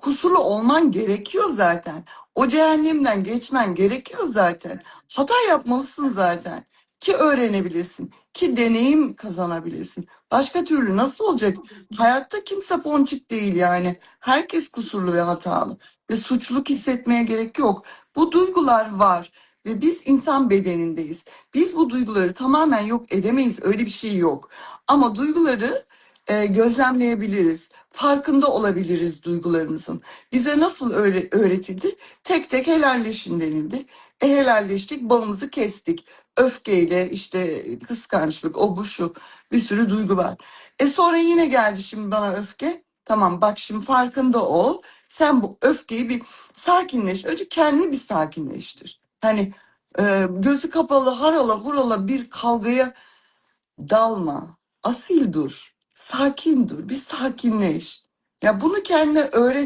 kusurlu olman gerekiyor zaten. O cehennemden geçmen gerekiyor zaten. Hata yapmalısın zaten. Ki öğrenebilesin. Ki deneyim kazanabilesin. Başka türlü nasıl olacak? Hayatta kimse ponçik değil yani. Herkes kusurlu ve hatalı. Ve suçluluk hissetmeye gerek yok. Bu duygular var. Ve biz insan bedenindeyiz. Biz bu duyguları tamamen yok edemeyiz. Öyle bir şey yok. Ama duyguları e, gözlemleyebiliriz. Farkında olabiliriz duygularımızın. Bize nasıl öyle öğretildi? Tek tek helalleşin denildi. E helalleştik, bağımızı kestik. Öfkeyle işte kıskançlık, o bu şu bir sürü duygu var. E sonra yine geldi şimdi bana öfke. Tamam bak şimdi farkında ol. Sen bu öfkeyi bir sakinleş. Önce kendini bir sakinleştir. Hani e, gözü kapalı harala hurala bir kavgaya dalma. Asil dur. Sakin dur. Bir sakinleş. Ya bunu kendine öğret.